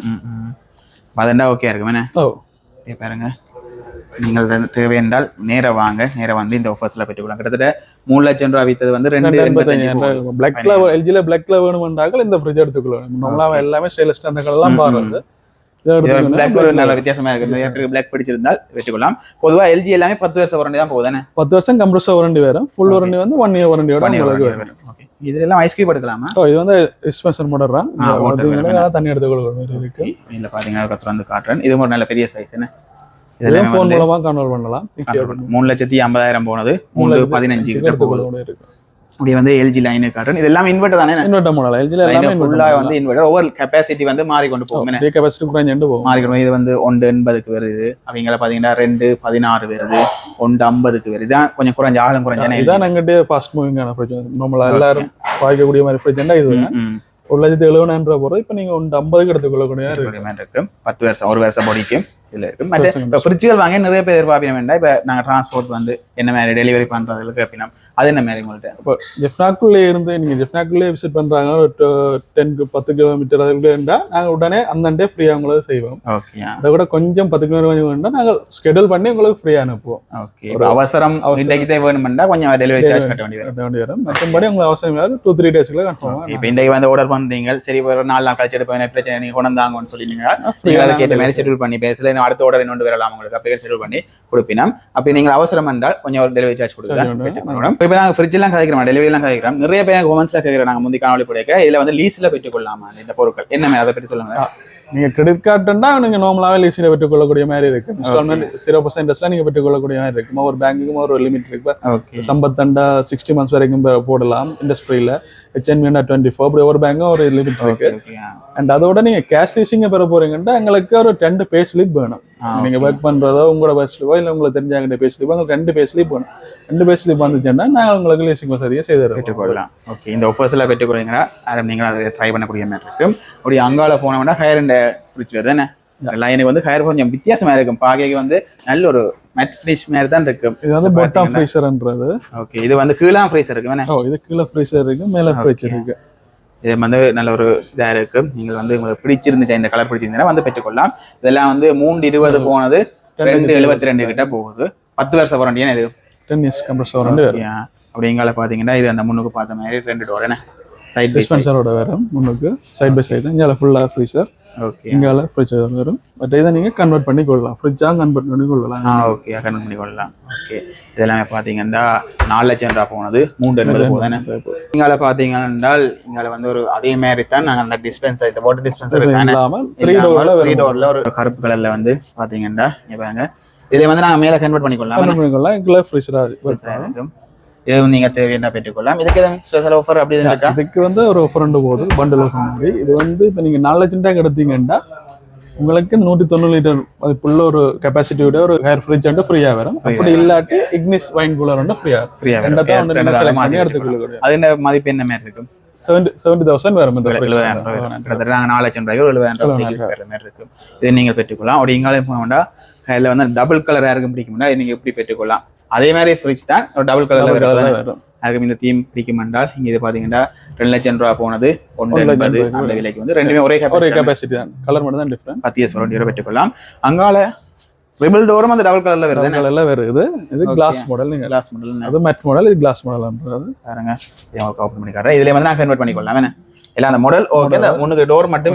அதெண்டா ஓகே இருக்கும் என்ன? ஓ. பாருங்க. நீங்கள் தேவை என்றால் நேரா வாங்க. நேரா வந்து இந்த ஆஃபர்ஸ்ல பெற்றுக்கலாம் கிட்டத்தட்ட மூணு லட்சம் ரூபாய் வித்தது வந்து ரெண்டு எண்பத்தஞ்சு போகுது. பிளாக் கலர் எல்ஜில பிளாக் கலர் வேணுமென்றால் இந்த ஃப்ரிட்ஜ் எடுத்துக்கலாம் நார்மலா எல்லாமே ஸ்டைலிஸ்ட் அந்த இது எடுத்துக்கணும் black ஒரு நல்ல வித்தியாசமா இருக்கு. பிளாக் பிடிச்சிருந்தால் வெட்டிக்கொள்ளலாம் பொதுவா எல்ஜி எல்லாமே பத்து வருஷம் வாரண்டி தான் போகுதானே பத்து வருஷம் கம்ப்ரஸர் வாரண்டி வரும். ஃபுல் வாரண்டி வந்து ஒன் இயர் உங்களுக்கு வரும். இதுல எல்லாம் ஐஸ்கிரீம் எடுக்கலாமா? இது வந்து water பார்த்தீங்கன்னா தண்ணி எடுத்துக்கொள்ள இருக்கு. இதுல பாத்தீங்கன்னா வந்து காட்டுறேன் இது ஒரு நல்ல பெரிய சைஸ் என்ன இதெல்லாம் ஃபோன் மூலமா கண்ட்ரோல் பண்ணலாம். மூணு லட்சத்தி ஐம்பதாயிரம் போனது மூணு பதினஞ்சு கிட்ட போகுது. அப்படி வந்து எல்ஜி லைன் காட்டுறேன். இது எல்லாமே இன்வெர்டர் தானே? இன்வெர்டர் மாடல் எல்ஜில எல்லாமே ஃபுல்லா வந்து இன்வெர்டர் ஒவ்வொரு கெப்பாசிட்டி வந்து மாறிக்கொண்டு போகும் என்ன? கெபாசிட்டி குறைஞ்சு போகும். மாறிக்கணும் இது வந்து ஒன்று எண்பதுக்கு வருது. அவங்கள பாத்தீங்கன்னா ரெண்டு பதினாறு வருது. ஒன்று ஐம்பதுக்கு வருது. இதான் கொஞ்சம் குறைஞ்ச ஆழம் குறைஞ்ச இதான் எங்கிட்டே ஃபாஸ்ட் மூவிங்கான ஃப்ரிட்ஜ் நம்மள எல்லாரும் பாய்க்கக்கூடிய மாதிரி ஃப்ரிட்ஜ்னா இது? ஒரு லட்சத்தி எழுபதாயிரம் ரூபாய் போகிறது இப்போ நீங்கள் ஒன்று ஐம்பதுக்கு எடுத்துக்கொள்ளக்கூடிய இருக்கு. பத்து வருஷம் ஒரு வருஷம் பொடிக்கும் இதுல மற்ற இப்போ ஃப்ரிட்ஜுகள் வாங்க நிறைய பேர் எதிர்பார்ப்பின வேண்டாம். இப்போ நாங்க டிரான்ஸ்போர்ட் வந்து என்ன மாதிரி டெலிவரி பண்றதுக்கு அப்படின்னா அது என்ன மாதிரி உங்கள்கிட்ட இப்போ ஜெஃப்னாக்குள்ளே இருந்து நீங்கள் ஜெஃப்னாக்குள்ளே விசிட் பண்ணுறாங்க ஒரு டென் பத்து கிலோமீட்டர் அதுக்குள்ளேண்டா நாங்கள் உடனே அந்த டே ஃப்ரீயாக உங்களுக்கு செய்வோம். ஓகே அதை விட கொஞ்சம் பத்து கிலோமீட்டர் வேண்டாம் நாங்கள் ஸ்கெடியூல் பண்ணி உங்களுக்கு ஃப்ரீயாக அனுப்புவோம். ஓகே இப்போ அவசரம் இன்றைக்கு தேவை வேணுமெண்டா கொஞ்சம் டெலிவரி சார்ஜ் கட்ட வேண்டியது வரும். மற்றபடி உங்களுக்கு அவசரம் இல்லாத டூ த்ரீ டேஸ்க்குள்ள கன்ஃபார்ம் இப்போ இன்றைக்கு வந்து ஆர்டர் பண்றீங்க. சரி ஒரு நாலு நாள் கழிச்சு எடுப்பேன் பிரச்சனை நீங்க கொண்டாங்கன்னு சொல்லிட்டீங்க நீங்க அதை கேட்ட மாதிரி ஷெட்யூல் பண்ணி பேசல இன்னும் அடுத்த ஆர்டர் இன்னொன்று வரலாம் உங்களுக்கு. அப்படியே ஷெட்யூல் பண்ணி கொடுப்பினோம். அப்படி நீங்கள் அவசரம் என்றால் கொஞ்சம் ஒரு டெலிவரி சார்ஜ் கொடுக்கலாம் இப்போ நாங்கள் ஃப்ரிட்ஜ் எல்லாம் கதைக்கிறோம்? டெலிவரி எல்லாம் கதைக்கிறோம். நிறைய பேர் கொமெண்ட்ஸ்ல கேட்கிறோம் நாங்கள் முந்தி காணொலி போடுக்க இதுல வந்து லீஸ்ல பெற்றுக்கொள்ளலாமா இந்த பொருட்கள். என்ன அதை பற்றி சொல்லுங்க. நீங்கள் கிரெடிட் கார்டுன்னா நீங்கள் நார்மலாகவே லீஸில் பெற்றுக்கொள்ளக்கூடிய மாதிரி இருக்கு. இன்ஸ்டால்மெண்ட் ஜீரோ பர்சன்டேஜ்ல நீங்கள் பெற்றுக்கொள்ளக்கூடிய மாதிரி இருக்கு. ஒரு பேங்க்குக்கும் ஒரு லிமிட் இருக்கு. சம்பத்தண்டா சிக்ஸ்டி மந்த்ஸ் வரைக்கும் போடலாம். இண்டஸ்ட்ரியில் ஹெச்என்விண்டா டுவெண்ட்டி ஃபோர் அப்படி ஒரு பேங்கும் ஒரு லிமிட் இருக்கு. அண்ட் அதோட நீங்க கேஷ் லீசிங்க பெற போறீங்கன்னா எங்களுக்கு ஒரு ரெண்டு பே ஸ்லிப் வேணும். நீங்க ஒர்க் பண்றதோ உங்களோட பே ஸ்லிப்போ இல்லை உங்களுக்கு தெரிஞ்சவங்க பே ஸ்லிப்போ உங்களுக்கு ரெண்டு பே ஸ்லிப் வேணும். ரெண்டு பே ஸ்லிப் வந்துச்சுன்னா நாங்கள் உங்களுக்கு லீசிங் வசதியை செய்து பெற்றுக்கொள்ளலாம் ஓகே இந்த ஆஃபர்ஸ்ல பெற்றுக்கொள்றீங்கன்னா அதை நீங்கள் அதை ட்ரை பண்ணக்கூடிய மாதிரி இருக்கும். அப்படி அங்கால போனோம்னா ஹையர் அண்ட் ஃப்ரிட்ஜ் என்ன? லைனுக்கு வந்து ஹையர் கொஞ்சம் வித்தியாசமா இருக்கும். பாகைக்கு வந்து நல்ல ஒரு மேட் ஃபினிஷ் மாதிரி தான் இருக்கும். இது வந்து பாட்டம் ஃப்ரீசர்ன்றது ஓகே இது வந்து கீழாம் ஃப்ரீஸ் இருக்கு இது கீழே ஃப்ரீசர் இருக்கு மேலே ஃப்ரிட்ஜ் இருக்கு இது வந்து நல்ல ஒரு இதா இருக்கு. நீங்கள் வந்து உங்களுக்கு பிடிச்சிருந்துச்சு இந்த கலர் பிடிச்சிருந்தா வந்து பெற்றுக்கொள்ளலாம். இதெல்லாம் வந்து மூன்று இருபது போனது ரெண்டு எழுபத்தி ரெண்டு கிட்ட போகுது. பத்து வருஷம் வாரண்டியான இது? டென் இயர்ஸ் கம்ப்ரஸர் வந்து Yeah. அப்படி எங்கால பாத்தீங்கன்னா இது அந்த முன்னுக்கு பார்த்த மாதிரி ரெண்டு டோர் என்ன? சைட் டிஸ்பென்சரோட வரும் முன்னுக்கு. சைட் பை சைடு இங்கே ஃபுல்லாக ஃப்ரீசர் ஓகே இங்கால ஃப்ரிட்ஜ் வரும் பட் இதை நீங்கள் கன்வெர்ட் பண்ணி கொள்ளலாம். ஃப்ரிட்ஜாக கன்வெர்ட் பண்ணி கொள்ளலாம். ஆ ஓகே கன்வெர்ட் பண்ணி கொள்ளலாம். ஓகே இதெல்லாமே பார்த்தீங்கன்னா நாலு லட்சம் ரூபா போனது. மூன்று எண்பது போதானே இங்கால பார்த்தீங்கன்னா இங்கால வந்து ஒரு அதே மாதிரி தான் நாங்கள் அந்த டிஸ்பென்சர் இந்த வாட்டர் டிஸ்பென்சர் த்ரீ டோரில் த்ரீ டோர்ல ஒரு கருப்பு கலர்ல வந்து பாத்தீங்கன்னா இங்க பாருங்க. இதை வந்து நாங்க மேல கன்வெர்ட் பண்ணிக்கொள்ளலாம் கன்வெர்ட் பண்ணி கொள்ளலாம். இங்கே ஃப்ரிட்ஜாக இருக்கும். இது நீங்க தேவையான பெற்றுக்கொள்ளலாம் இதுக்கு எதுவும் ஸ்பெஷல் ஆஃபர் அப்படி இருக்கா? இதுக்கு வந்து ஒரு ஃப்ரெண்டு போகுது. பண்டில் ஆஃபர் மாதிரி. இது வந்து இப்போ நீங்கள் நாலு லட்சம் டேங்க் எடுத்தீங்கன்னா உங்களுக்கு நூற்றி தொண்ணூறு லிட்டர் அதுக்குள்ள ஒரு கெப்பாசிட்டியோட ஒரு ஹேர் ஃப்ரிட்ஜ் வந்து ஃப்ரீயாக வரும். அப்படி இல்லாட்டி இக்னிஸ் வைன் கூலர் வந்து ஃப்ரீயாக ஃப்ரீயா நீங்கள் செலக்ட் பண்ணி எடுத்துக்கொள்ள அது என்ன மதிப்பு என்ன மாதிரி இருக்கும்? செவன்டி தௌசண்ட் வரும் ரூபாய் வரும். கிட்டத்தட்ட நாங்க நாலு லட்சம் ஒரு எழுபதாயிரம் பெற மாதிரி இருக்கும். இதை நீங்க பெற்றுக்கொள்ளலாம் அப்படி இங்காலே போனோம்னா அதில் வந்து டபுள் கலர் யாருக்கும் பிடிக்கும்னா இதை நீங்க எப்படி பெற்றுக்கொள்ளலாம் அதே மாதிரி ஃப்ரிட்ஜ் தான். ஒரு டபுள் கலர்ல வரும். அதுக்கு இந்த தீம் பிடிக்கும் என்றால் இங்க இது பாத்தீங்கன்னா ரெண்டு லட்சம் ரூபா போனது ஒன்று எண்பது அந்த விலைக்கு வந்து ரெண்டுமே ஒரே ஒரே கெப்பாசிட்டி தான். கலர் மட்டும் தான் டிஃப்ரெண்ட் பத்து இயர்ஸ் வரும் பெற்றுக்கொள்ளலாம். அங்கால ரிபிள் டோரும் அந்த டபுள் கலர்ல வருது. கலர்ல வருது. இது கிளாஸ் மாடல் நீங்க. கிளாஸ் மாடல் அது மேட் மாடல் இது கிளாஸ் மாடல்ன்றது பாருங்க. உங்களுக்கு ஓப்பன் பண்ணி காட்டுறேன். இதுல வந்து நான் கன்வெர்ட் பண்ணிக்கொள்ளலாம். என்ன? எல்லாம் அந்த மாடல் ஓகே அந்த மூணுக்கு டோர் மட்டும்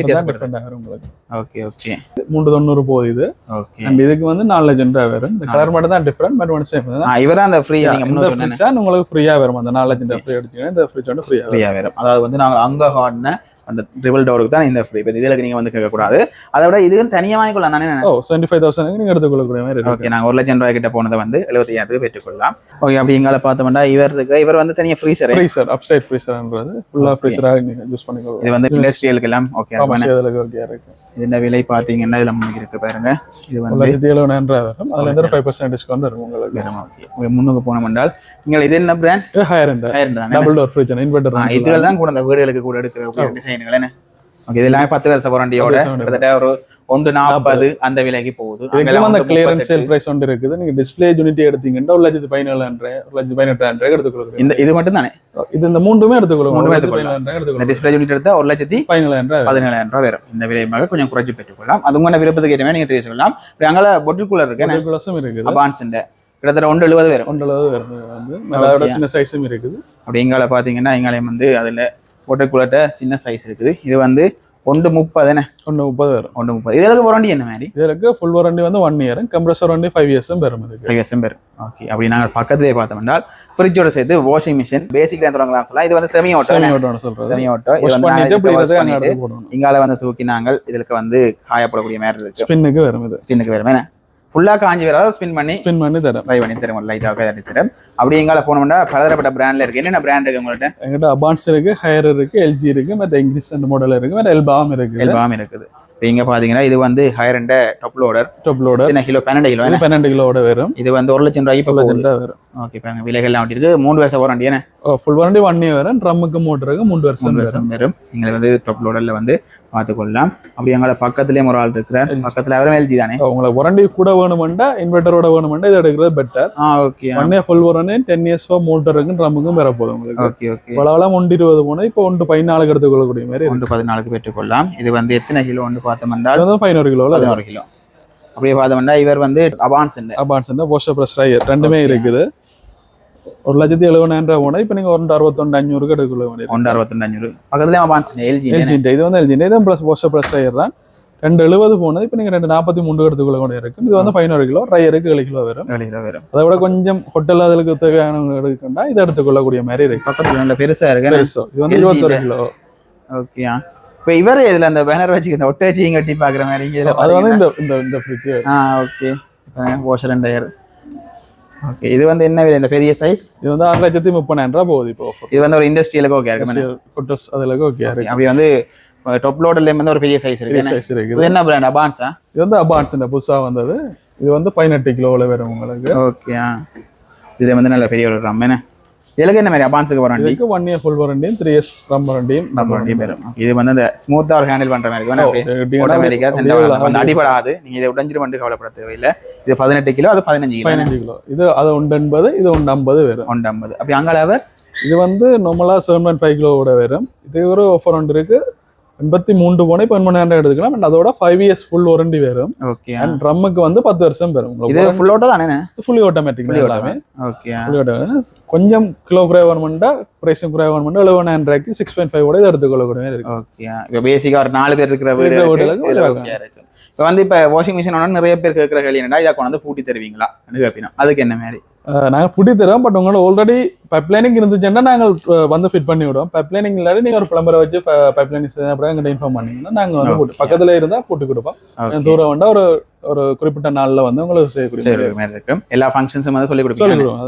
ஆகும் உங்களுக்கு. ஓகே ஓகே மூன்று தொண்ணூறு போகுது இது. ஓகே அண்ட் இதுக்கு வந்து நாலு லட்சம் ரூபாய் வரும் இந்த கலர் மட்டும் தான் டிஃப்ரெண்ட் பட் ஒன் சேம் தான் இவரா அந்த ஃப்ரீ நீங்க ஃப்ரிட்ஜ் உங்களுக்கு ஃப்ரீயா வரும் அந்த நாலு லட்சம் ரூபாய் ஃப்ரீ அடிச்சீங்கன்னா இந்த ஃப்ரிட்ஜ் வந்து ஃப்ரீயா ஃப்ரீயா வரும் அதாவது வந்து நாங்க அங்க ஹார்ட்ன அந்த ட்ரிபிள் டோருக்கு தான் இந்த ஃப்ரீ இப்போ இதுல நீங்க வந்து கேட்கக்கூடாது. அதை விட இதுவும் தனியா வாங்கிக்கொள்ளலாம் தானே ஓ செவன்டி ஃபைவ் தௌசண்ட் நீங்க எடுத்துக்கொள்ளக்கூடிய மாதிரி ஓகே நாங்க ஒரு லட்சம் ரூபாய் கிட்ட போனதை வந்து எழுபத்தி ஐயாயிரத்துக்கு பெற்றுக்கொள்ளலாம். ஓகே அப்படி எங்களை பார்த்தோம்னா இவர் இருக்கு. இவர் வந்து தனியா ஃப்ரீசர் ஃப்ரீசர் அப்சைட் ஃப்ரீசர்ன்றது ஃபுல்லா ஃப்ரீசராக நீங்க யூஸ் பண்ணிக்கொள்ளலாம். இது வந்து இண்டஸ்ட்ரியலுக்கு எல்லாம் ஓகே ஓகே இருக்கு. இந்த விலை பார்த்தீங்கன்னா இதுல இருக்கு பாருங்க. இது வந்து லட்சத்தி எழுபதாயிரம் ரூபாய் வரும். அதுல இருந்து ஃபைவ் பர்சன்ட் டிஸ்கவுண்ட் வரும் உங்களுக்கு. முன்னுக்கு போனோம் என்றால் நீங்கள் இது என்ன பிராண்ட் ஹையர் தானே? டபுள் டோர் ஃப்ரிட்ஜ் இன்வெர்டர் இதுகள் தான் கூட அந்த வீடுகளுக்கு கூட எடுக்கிற டிசைன்கள் ஓகே இது எல்லாமே பத்து வருஷம் வாரண்டியோட கிட்டத்தட்ட ஒரு ஒன்று நாற்பது அந்த விலைக்கு போகுது. அந்த வந்து கிளியரன்ஸ் சேல். பிரைஸ் ஒன்று இருக்குது. நீங்க டிஸ்பிளே யூனிட்டி எடுத்தீங்கன்னா ஒரு லட்சத்தி பதினேழாயிரம் ஒரு லட்சத்தி பதினெட்டாயிரம் ரூபாய் எடுத்துக்கொள்ளுங்க. இந்த இது மட்டும் தானே இது இந்த மூன்றுமே. பதினேழாயிரம் இந்த எடுத்துக்கொள்ளுங்க. டிஸ்பிளே யூனிட் எடுத்தா ஒரு லட்சத்தி பதினேழாயிரம் ரூபாய் பதினேழாயிரம் ரூபாய் வரும். இந்த விலையுமாக கொஞ்சம் குறைச்சு பெற்றுக்கொள்ளலாம். அது உங்க விருப்பத்துக்கு ஏற்ற மாதிரி நீங்க தெரிவிச்சுக்கலாம். அங்கே பொட்டில் கூலர் இருக்கு? குளஸும் இருக்குது. அபான்ஸ் கிட்டத்தட்ட ஒன்று எழுபது வரும். ஒன்றளவு வருது வந்து அதோட சின்ன சைஸும் இருக்குது. அப்படி எங்கால பார்த்தீங்கன்னா எங்காலையும் வந்து அதில் பொட்டில் கூலர்ட்ட சின்ன சைஸ் இருக்குது. இது வந்து ஒன்று முப்பது என்ன? ஒன்று முப்பது வரும். ஒன்று முப்பது. இதற்கு வாரண்டி என்ன மாதிரி இதற்கு ஃபுல் வாரண்டி வந்து one year compressor warranty five இயர்ஸும் பெறும் ஃபைவ் பேர் ஓகே அப்படி நாங்கள் பக்கத்திலே பார்த்தோம்னா ஃப்ரிட்ஜோட சேர்த்து வாஷிங் மிஷின் பேசிக்ல தொடங்கலாம் சொல்லலாம். இது வந்து செமி ஆட்டோ செமி ஓட்டோன்னு சொல்றது. செமி ஆட்டோ இது வந்து இங்கால வந்து தூக்கி நாங்கள் இதுக்கு வந்து காயப்படக்கூடிய மாதிரி இருக்கு. ஸ்பின்னுக்கு வரும் இது. ஸ்பின்னுக்கு வேறு வேணா ஃபுல்லாக காஞ்சி வராது ஸ்பின் பண்ணி ஸ்பின் பண்ணி தரும் ட்ரை பண்ணி தரும் லைட்டாக தட்டி தரும் அப்படி எங்கால போனோம்னா பலதரப்பட்ட பிராண்ட்ல இருக்கு. என்னென்ன பிராண்ட் இருக்கு உங்கள்கிட்ட எங்கிட்ட அபான்ஸ் இருக்கு ஹையர் இருக்கு எல்ஜி இருக்கு மற்ற இங்கிலீஷ் மாடல் இருக்கு மற்ற எல்பாம் இருக்கு. எல்லாம் இருக்குது. இப்போ இங்க பாத்தீங்கன்னா இது வந்து Haier and top loader top load எத்தனை கிலோ பன்னெண்டு கிலோ பன்னெண்டு கிலோவோட வரும். இது வந்து ஒரு லட்சம் ரூபாய்க்கு இப்போ லட்சம் வரும். ஓகே இப்போ விலைகள்லாம் அப்படி இருக்கு. மூணு வருஷம் வாரண்டி என்ன? ஃபுல் வாரண்டி ஒன் இயர் வரும். ட்ரம்முக்கு மோட்டருக்கு மூணு வருஷம் வருஷம் வரும். நீங்கள் வந்து டாப் லோடர்ல வந்து பார்த்துக்கொள்ளலாம். அப்படி எங்களை பக்கத்துலேயும் ஒரு ஆள் இருக்கிறார் பக்கத்துல அவரும் எல்ஜி தானே? உங்களுக்கு வாரண்டி கூட வேணுமெண்டா இன்வெர்டரோட வேணுமெண்டா இது எடுக்கிறது better ah okay one year full warranty ten years for மோட்டருக்கும் ட்ரம்முக்கும் பெற போதும் உங்களுக்கு. ஓகே ஓகே பலவெல்லாம் ஒன்று இருபது போனால் இப்போ ஒன்று பதினாலுக்கு எடுத்துக்கொள்ளக்கூடிய மாதிரி. ஒன்று பதினாலுக்கு பெற்றுக்கொள்ளலாம். இது வந்து எத்தனை கிலோ ஒன்று பார்த்தோம்னா பதினோரு கிலோவில் பதினோரு கிலோ. அப்படியே பார்த்தோம்னா இவர் வந்து அபான்ஸ் அபான்ஸ் போஸ்டர் ரையர். ரெண்டுமே இருக்குது. ஒரு லட்சத்தி எழுபதாயிரம் போனால் இப்போ நீங்கள் ஒரு அறுபத்தொண்டு அஞ்சூறுக்கு வேண்டியது ஒன்று அறுபத்தொண்டு அஞ்சூறு பக்கத்துலேயும் அபான்ஸ் எல்ஜி எல்ஜின்ட்டு இது வந்து எல்ஜின்ட்டு இது ப்ளஸ் போஸ்டர் ப்ளஸ் ரையர் தான். ரெண்டு எழுபது போனது இப்போ நீங்கள் ரெண்டு நாற்பத்தி மூணு எடுத்துக்கொள்ள வேண்டிய இருக்கும் இது வந்து பதினோரு கிலோ. ரையருக்கு ஏழு கிலோ வரும். வெளியில் வரும். அதை விட கொஞ்சம் ஹோட்டல் அதுக்கு தேவையானவங்க எடுக்கண்டா இதை எடுத்துக்கொள்ளக்கூடிய மாதிரி இருக்கு. பக்கத்துல நல்ல பெருசா இருக்கு. பெருசோ. இது வந்து இருபத்தொரு கிலோ. ஓகே இப்போ இவர் இதுல அந்த பேனர் வச்சு இந்த ஒட்டை வச்சு கட்டி பாக்குற மாதிரி இதுல அது வந்து இந்த இந்த இந்த fridge ah okay washer and dryer okay இது வந்து என்ன விலை? இந்த பெரிய சைஸ் இது வந்து ஆறு லட்சத்தி முப்பதாயிரம் ரூபாய் போகுது இப்போ இது வந்து ஒரு இண்டஸ்ட்ரியலுக்கு ஓகே இருக்கு ஹோட்டல்ஸ் அதில் ஓகே இருக்கு. அப்படி வந்து டாப் லோடர்ல வந்து ஒரு பெரிய சைஸ் இருக்கு? சைஸ் இருக்குது. இது என்ன பிராண்ட் அபான்ஸா இது வந்து அபான்ஸ் இந்த புதுசாக வந்தது. இது வந்து பதினெட்டு கிலோவில் வரும் உங்களுக்கு. ஓகே இதுல வந்து நல்ல பெரிய ஒரு ரம் என்ன? இதுக்கு என்ன மாதிரி அபான்ஸுக்கு வராண்டி இதுக்கு ஒன் இயர் ஃபுல் வாரண்டியும் த்ரீ இயர்ஸ் ரம் வாரண்டியும் நம்ம வண்டி பேரும் இது வந்து அந்த ஸ்மூத்தா ஒரு ஹேண்டில் பண்ற மாதிரி அந்த அடிபடாது. நீங்க இதை உடஞ்சிரு வந்து கவலைப்பட தேவையில்லை. இது பதினெட்டு கிலோ அது பதினஞ்சு கிலோ. பதினஞ்சு கிலோ. இது அது ஒன்று எண்பது இது ஒன்று ஐம்பது வரும். ஒன்று ஐம்பது அப்படி அவர் இது வந்து நார்மலாக செவன் பாயிண்ட் ஃபைவ் கிலோவோட வரும். இது ஒரு ஆஃபர் ஒன்று இருக்கு. எண்பத்தி மூன்று போன எண்பதாயிரம் எடுத்துக்கலாம். And அதோட ஃபைவ் இயர்ஸ் ஃபுல் வாரண்டி வரும். ஓகே அண்ட் ட்ரம்முக்கு வந்து பத்து வருஷம் வரும். இது ஃபுல் தானே ஃபுல்லி ஆட்டோமேட்டிக் எல்லாமே. Okay fully automatic. கொஞ்சம் கிலோ குறைய வேணுமெண்டா பிரைஸும் குறைய வேணுமெண்டா எழுபதாயிரம் ரூபாய்க்கு சிக்ஸ் பாயிண்ட் ஃபைவ் கூட இதை எடுத்துக்கொள்ளக்கூடிய இருக்கு. ஓகே இப்போ பேசிக்கா ஒரு நாலு பேர் இருக்கிற வீடு இப்போ வந்து இப்போ வாஷிங் மிஷினோட நிறைய பேர் கேட்குற கேள்வி என்னடா இதை கொண்டு வந்து பூட்டி தருவீங்களா? அதுக்கு என்ன மாதிரி? அஹ் நாங்க புடி தரோம் பட் உங்களோட ஆல்ரெடி பைப்லைனிங் இருந்துச்சுன்னா நாங்கள் வந்து ஃபிட் பண்ணி விடுவோம் பைப்லைனிங் இல்லாட்டி நீங்க ஒரு பிளம்பரை வச்சு பைப்லைனிங் எங்கிட்ட இன்ஃபார்ம் பண்ணீங்கன்னா நாங்க வந்து போட்டு பக்கத்துல இருந்தா போட்டு கொடுப்போம். தூரம் வேண்டா ஒரு ஒரு குறிப்பிட்ட நாள்ல வந்து உங்களுக்கு செய்யக்கூடிய மாதிரி ஒரு மாதிரி இருக்கு. எல்லா ஃபங்க்ஷன்ஸும் வந்து சொல்லி கொடுப்பீங்க.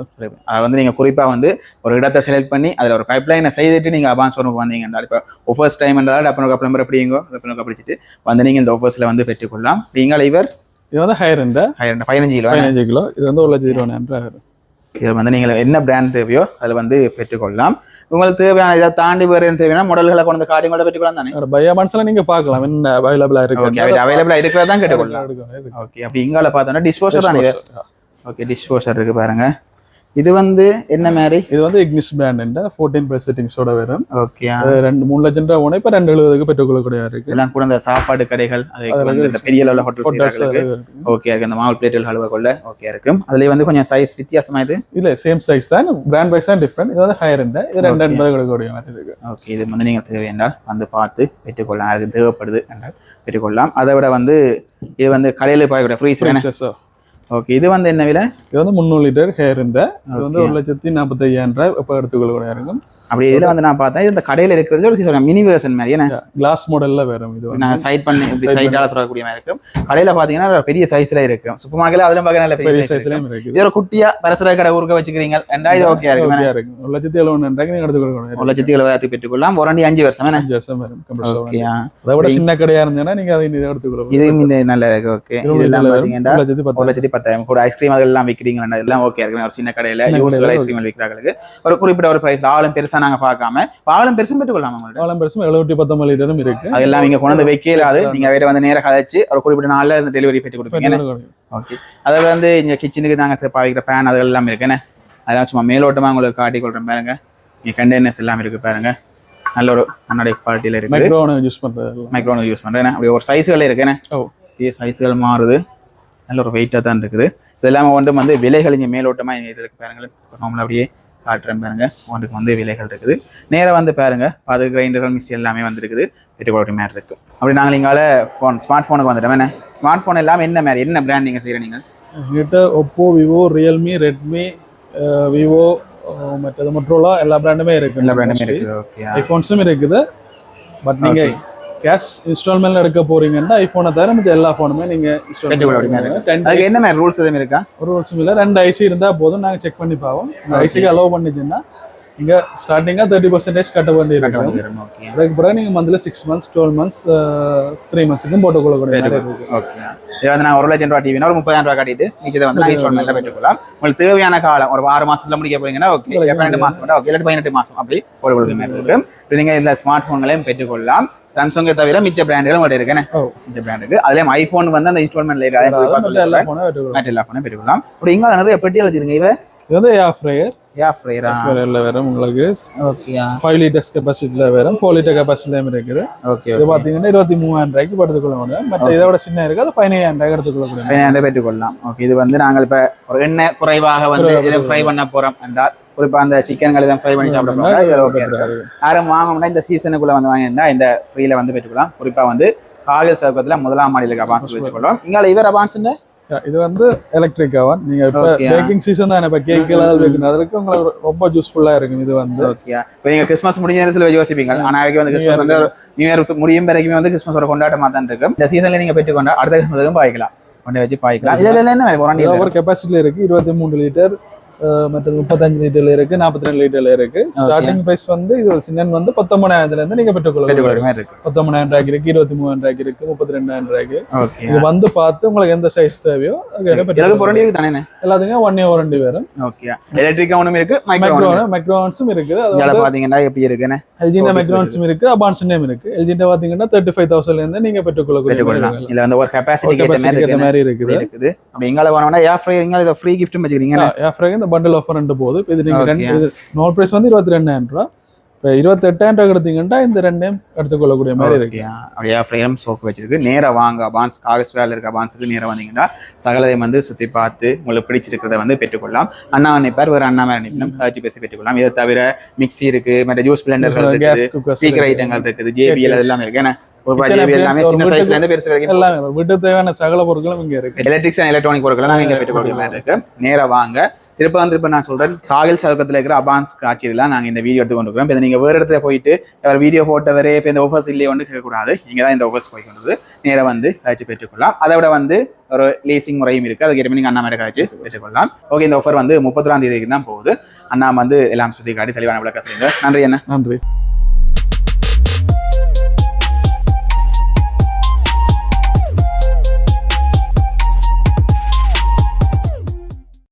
அதை வந்து நீங்க குறிப்பா வந்து ஒரு இடத்தை செலக்ட் பண்ணி அதுல ஒரு பைப்லைனை செய்துட்டு நீங்க அபான்ஸ் ஷோரூமுக்கு வந்தீங்கன்னா இப்போ ஒஃபர்ஸ் டைம் என்றால் அப்புறம் பிளம்பர் எப்படிங்கோ பிளம்பர் படிச்சுட்டு வந்து நீங்க இந்த ஆஃபர்ஸ்ல வந்து பெற்றுக்கொள்ளலாம். நீங்கள் இவர்? இது வந்து ஹையர் ரெண்டு பதினஞ்சு கிலோ பதினஞ்சு கிலோ. இது வந்து ஒரு லட்சத்தி இருபதாயிரம் ரூபாய் வந்து நீங்கள் என்ன பிராண்ட் தேவையோ அதில் வந்து பெற்றுக்கொள்ளலாம். உங்களுக்கு தேவையான இதை தாண்டி வேறு எதுவும் தேவையான மாடல்களை கொண்டு வந்து காரியங்களோட பெற்றுக்கொள்ளலாம் தானே? ஒரு பையா மனசுல நீங்க பார்க்கலாம். என்ன அவைலபிளா ஓகே இருக்கு அவைலபிளாக இருக்கிறதா கேட்டுக்கொள்ளலாம். ஓகே அப்படி இங்கால பார்த்தோன்னா டிஸ்போசர் தான் இது? ஓகே டிஸ்போசர் இருக்கு பாருங்க. இது வந்து என்ன மாதிரி? இது வந்து இக்னிஸ் பிராண்ட் ஃபோர்டீன் ப்ளஸ் செட்டிங்ஸோட வரும். ஓகே ரெண்டு மூணு லட்சம் ரூபாய் போனா இப்ப ரெண்டு எழுபதுக்கு பெற்றுக்கொள்ளக்கூடிய இருக்கு. இதெல்லாம் கூட இந்த சாப்பாடு கடைகள் அது இந்த பெரிய லெவலில் ஹோட்டல் ஹோட்டல்ஸ் ஓகே இருக்கு. இந்த மாவு பிளேட்டில் ஹல்வா கொள்ள ஓகே இருக்கு அதுலேயே வந்து கொஞ்சம் சைஸ் வித்தியாசமா இது? இல்ல சேம் சைஸ் தான். பிராண்ட் வைஸ் தான் டிஃப்ரெண்ட் இது வந்து ஹையர் ரெண்டு இது ரெண்டு எண்பது கொடுக்கக்கூடிய மாதிரி இருக்கு. ஓகே இது வந்து நீங்கள் தேவை என்றால் வந்து பார்த்து பெற்றுக்கொள்ளலாம். அதுக்கு தேவைப்படுது என்றால் பெற்றுக்கொள்ளலாம். அதை விட வந்து இது வந்து கடையில் போயக்கூடிய ஆ. ஓகே இது வந்து என்ன விலை? இது வந்து முந்நூறு லிட்டர் ஹேர் ரெண்டு இது வந்து ஒரு லட்சத்தி நாற்பத்தி ஐயாயிரம் ரூபாய் இப்போ எடுத்துக்கொள்ளக்கூடிய இருக்கும் அப்படி இதில் வந்து நான் பார்த்தேன் இது இந்த கடையில் இருக்கிறது ஒரு சொல்றேன் மினி வேர்ஷன் மாதிரி ஏன்னா கிளாஸ் மாடல்ல வரும் இது நான் சைட் பண்ணி சைட்டால தொடரக்கூடிய மாதிரி இருக்கும். கடையில் பார்த்தீங்கன்னா ஒரு பெரிய சைஸ்ல இருக்கும். சூப்பர் மார்க்கெட்ல அதிலும் பார்க்க பெரிய பெரிய சைஸ் சைஸ்லயும் இருக்குது. இது ஒரு குட்டியா பரசர கடை ஊருக்க வச்சுக்கிறீங்க. ரெண்டாயிரம் ஓகே இருக்கு ஓகேயா இருக்கு ஒரு லட்சத்தி எழுபது ரூபாய்க்கு நீங்க எடுத்துக்கொள்ளக்கூடிய ஒரு லட்சத்தி எழுபதாயிரத்துக்கு பெற்றுக்கொள்ளலாம். வாரண்டி அஞ்சு வருஷம் அஞ்சு வருஷம் வரும். ஓகே அதை விட சின்ன கடையா இருந்ததுன்னா நீங்க அதை இதை எடுத்துக்கொள்ளலாம் இதுவும் இந்த நல்ல இருக்கு ஓகே இதெல்லாம் பார்த்தீங்கன்னா ஒரு லட்சத்தி பத்து ஒரு லட்சத்தி பத்தாயிரம் கூட ஐஸ்கிரீம் அதெல்லாம் விற்கிறீங்க எல்லாம் ஓகே இருக்கு ஒரு சின்ன கடையில கடையில ஐஸ்கிரீம் விற்கிறாங்களுக்கு ஒரு குறிப்பிட்ட ஒரு பிரைஸ் ஆளும் பெருசா நாங்க பார்க்காம ஆளும் பெருசும் பெற்றுக்கொள்ளலாம் உங்கள்ட்ட? காலம் பெருசும் எழுநூற்றி பத்தொன்பது லிட்டரும் இருக்கு. அதெல்லாம் நீங்க கொண்டு வந்து வைக்கலாது நீங்க வேற வந்து நேரா கதைச்சு ஒரு குறிப்பிட்ட நாள்ல இந்த டெலிவரி பெற்று கொடுப்பீங்க. ஓகே அதை வந்து இங்க கிச்சனுக்கு நாங்க பாவிக்கிற பேன் அது எல்லாம் இருக்குண்ணே அதெல்லாம் சும்மா மேலோட்டமா உங்களுக்கு காட்டி கொள்றேன் பாருங்க. இங்க கண்டெய்னர்ஸ் எல்லாம் இருக்கு பாருங்க. நல்ல ஒரு கண்ணாடி குவாலிட்டியில இருக்கு. மைக்ரோவனை யூஸ் பண்றது மைக்ரோன் யூஸ் பண்றேன். அப்படி ஒரு சைஸ்கள் இருக்குண்ணே ஓ. சைஸ்கள் மாறுது. நல்ல ஒரு வெயிட்டாக தான் இருக்குது. இது எல்லாமே ஒன்றும் வந்து விலைகள் இங்கே மேலோட்டமா இங்க இது இருக்கு பாருங்க நார்மலாக அப்படியே காட்டுறேன் பாருங்க. ஒன்றுக்கு வந்து விலைகள் இருக்குது. நேரா வந்து பாருங்க. அது கிரைண்டர்கள் மிக்ஸி எல்லாமே வந்துருக்குது. பெற்றுக்கொள்ள மாதிரி இருக்கு. அப்படி நாங்கள் இங்கால ஃபோன் ஸ்மார்ட் ஃபோனுக்கு வந்துட்டோம். என்ன? ஸ்மார்ட் ஃபோன் எல்லாமே என்ன மாதிரி? என்ன பிராண்ட் நீங்கள்? செய்கிற நீங்கள் எங்கிட்ட Oppo Vivo Realme Redmi Vivo மற்றது மொட்ரோலா எல்லா பிராண்டுமே இருக்கு எல்லா பிராண்டுமே இருக்குது. ஓகே ஐஃபோன்ஸும் இருக்குது. பட் நீங்க கேஷ் இன்ஸ்டால்மெண்ட்ல எடுக்க போறீங்கன்னா ஐஃபோனை தவிர மற்ற எல்லா ஃபோனுமே நீங்க இன்ஸ்டால் பெற்றுக்கொள்ள மாதிரி டென் அதுக்கு என்ன மாதிரி ரூல்ஸ் எதுவும் இருக்கா? வருஷம் இல்லை. ரெண்டு ஐசி இருந்தா போதும். நாங்க செக் பண்ணி பார்ப்போம். ஐசிக்கு அலோவ் பண்ணிச்சுன்னா இங்க ஸ்டார்டிங்கா தேர்ட்டி பர்சன்டேஜ் கட்ட வேண்டி இருக்கும் ஓகே அதுக்கு பிறகு நீங்க monthly six months twelve months three மந்த்ஸுக்கும் போட்டுக்கொள்ளக்கூடிய ஓகே இது வந்து நான் ஒரு லட்சம் ரூபா டிவினா ஒரு முப்பதாயிரம் ரூபா கட்டிட்டு மிச்சத்தை வந்து இன்ஸ்டால்மெண்ட்ல பெற்றுக்கொள்ளலாம். உங்களுக்கு தேவையான காலம் ஒரு ஆறு மாசத்துல முடிக்க போறீங்கன்னா ஓகே பன்னெண்டு மாசம் கூட ஓகே இல்லாட்டி பதினெட்டு மாசம் அப்படி ஒரு மாதிரி இருக்கு. இப்ப நீங்க இந்த ஸ்மார்ட் போன்களையும் பெற்றுக்கொள்ளலாம். சாம்சங்கை தவிர மிச்ச பிராண்டுகளும் உங்கள்ட்ட இருக்குன்னு ஓ. மிச்ச பிராண்ட் இருக்கு. அதுலயும் ஐபோன் வந்து அந்த இன்ஸ்டால்மெண்ட்ல இருக்கு. எல்லா. ஃபோனும் போனும் பெற்றுக்கொள்ளலாம். இப்படி இங்க நிறைய பெட்டியில் வச்சிருங்க இவ? இது வந்து ஏர் ஃப்ரையர் யா ஃப்ரைரா ஃப்ரையர்ல வரும் உங்களுக்கு ஓகே ஃபைவ் லிட்டர்ஸ் கெப்பாசிட்டியில் வரும் ஃபோர் லிட்டர் கெப்பாசிட்டிலையும் இருக்குது. ஓகே இது பார்த்தீங்கன்னா இருபத்தி மூவாயிரம் ரூபாய்க்கு படுத்துக்கொள்ள முடியும் மற்ற இதை விட சின்ன இருக்குது அது பதினையாயிரம் ரூபாய்க்கு எடுத்துக்கொள்ளக்கூடிய பதினாயிரம் பெற்றுக்கொள்ளலாம். ஓகே இது வந்து நாங்கள் இப்ப ஒரு எண்ணெய் குறைவாக வந்து இதை ஃப்ரை பண்ண போறோம் என்றால் குறிப்பா அந்த சிக்கன்கள் இதை ஃப்ரை பண்ணி சாப்பிட போறோம். இதில் ஓகே யாரும் வாங்கணும்னா இந்த சீசனுக்குள்ள வந்து வாங்கினா இந்த ஃப்ரீல வந்து பெற்றுக்கலாம். குறிப்பா வந்து காகல் சர்க்கத்துல முதலாம் மாடியில் அபான்ஸ் பெற்றுக்கொள்ளும் இங்கால இவர் அபான்ஸ் இது வந்து எலக்ட்ரிக் அவன் நீங்க இப்ப. பேக்கிங் சீசன் தான் இப்ப கேக் எல்லாம் வைக்கணும் அதுக்கு உங்களுக்கு ரொம்ப யூஸ்ஃபுல்லா இருக்கும் இது வந்து. ஓகே இப்போ நீங்க கிறிஸ்மஸ் முடிஞ்ச நேரத்தில் யோசிப்பீங்க. ஆனா அதுக்கு வந்து கிறிஸ்மஸ் வந்து நியூ இயர் முடியும் வரைக்குமே வந்து கிறிஸ்மஸ் ஒரு கொண்டாட்டமா தான் இருக்கும். இந்த சீசன்ல நீங்க பெற்றுக்கொண்டா அடுத்த கிறிஸ்மஸுக்கும் பாய்க்கலாம். கொண்டு வச்சு பாய்க்கலாம். இதில் என்ன ஒரு கெப்பாசிட்டில இருக்கு. இருபத்தி மூணு லிட்டர் மற்றது முப்பத்தஞ்சு லிட்டர்ல இருக்கு நாற்பத்தி ரெண்டு லிட்டர்ல இருக்கு ஸ்டார்டிங் பிரைஸ் வந்து இது ஒரு சின்னன் வந்து பத்தொன்பதாயிரத்துல இருந்து நீங்க பெற்றுக்கொள்ள இருக்கு பத்தொன்பதாயிரம் ரூபாய்க்கு இருக்கு இருபத்தி மூவாயிரம் ரூபாய்க்கு இருக்கு முப்பத்தி ரெண்டாயிரம் ரூபாய்க்கு இது வந்து பார்த்து உங்களுக்கு எந்த சைஸ் தேவையோ தானே எல்லாத்துக்கும் ஒன் இயர் வாரண்டி வரும் ஓகே எலக்ட்ரிக் இருக்கு மைக்ரோ மைக்ரோ மைக்ரோன்ஸும் இருக்குது பாத்தீங்கன்னா எப்படி இருக்குன்னு எல்ஜிண்ட மைக்ரோன்ஸும் இருக்கு அபான்ஸ் நேம் இருக்கு எல்ஜிண்ட பாத்தீங்கன்னா தேர்ட்டி ஃபைவ் தௌசண்ட்ல இருந்து நீங்க பெற்றுக்கொள்ளக்கூடிய மாதிரி இதுல வந்து ஒரு கெப்பாசிட்டி மாதிரி இருக்குது இருக்குது அப்படி எங்கால வேணும்னா ஏர் ஃப்ரை எங்கால இதை ஃப்ரீ கிஃப்ட்டும் வச்சுக்கிறீங்க ஏஃப்ராக இந்த பண்டில் ஆஃபர் ரெண்டு போகுது. இப்ப இது நீங்க. ரெண்டு இது நார்மல் பிரைஸ் வந்து இருபத்தி ரெண்டாயிரம் ரூபா இப்போ இருபத்தெட்டாயிரம் ரூபாய் எடுத்தீங்கன்னா இந்த ரெண்டையும் எடுத்துக்கொள்ளக்கூடிய மாதிரி இருக்கு. அப்படியே? ஃப்ரேம் சோப்பு வச்சிருக்கு. நேரா வாங்க. அபான்ஸ் காகஸ் வேலை இருக்க அபான்ஸுக்கு நேரா வந்தீங்கன்னா சகலதையும் வந்து சுத்தி பார்த்து உங்களுக்கு பிடிச்சிருக்கிறத வந்து பெற்றுக்கொள்ளலாம். அண்ணா நினைப்பார் வேறு அண்ணா மேலே நினைப்போம் காய்ச்சி பேசி பெற்றுக்கொள்ளலாம். இதை தவிர மிக்ஸி இருக்கு. மற்ற ஜூஸ் பிளெண்டர்கள் இருக்குது. ஸ்பீக்கர் ஐட்டங்கள் இருக்குது. ஜேபிஎல் இருக்கு. ஏன்னா ஒரு எல்லாமே ஒரு எல்லாமே. வீட்டு தேவையான சகல பொருட்களும் இங்க இருக்கு. எலக்ட்ரிக்ஸ் எலக்ட்ரானிக் பொருட்களை நாங்கள் இங்கே பெற்றுக்கொள்ள மாதிரி இருக்கு. நேரா வாங்க. திருப்ப திருப்ப நான் சொல்றேன் காகில் சதுக்கத்தில் இருக்கிற அபான்ஸ் காட்சியெல்லாம் நாங்கள் இந்த வீடியோ எடுத்து கொண்டு இருக்கிறோம் இப்போ நீங்கள் வேறு இடத்துல போயிட்டு அவர் வீடியோ போட்டவரே இப்போ இந்த ஓஃபர்ஸ் இல்லையே ஒன்று கேட்கக்கூடாது. இங்கே தான் இந்த ஓஃபர்ஸ் போய் கொண்டு நேராக வந்து காய்ச்சி பெற்றுக்கொள்ளலாம். அதை விட வந்து ஒரு லீசிங் முறையும் இருக்குது அதுக்கு ஏற்ற நீங்கள் அண்ணா மேலே காய்ச்சி பெற்றுக்கொள்ளலாம். ஓகே இந்த ஆஃபர் வந்து முப்பத்தொராம் தேதிக்கு தான் போகுது. அண்ணா வந்து எல்லாம் சுற்றி காட்டி தெளிவான விளக்கத்தில் நன்றி அண்ணா. நன்றி.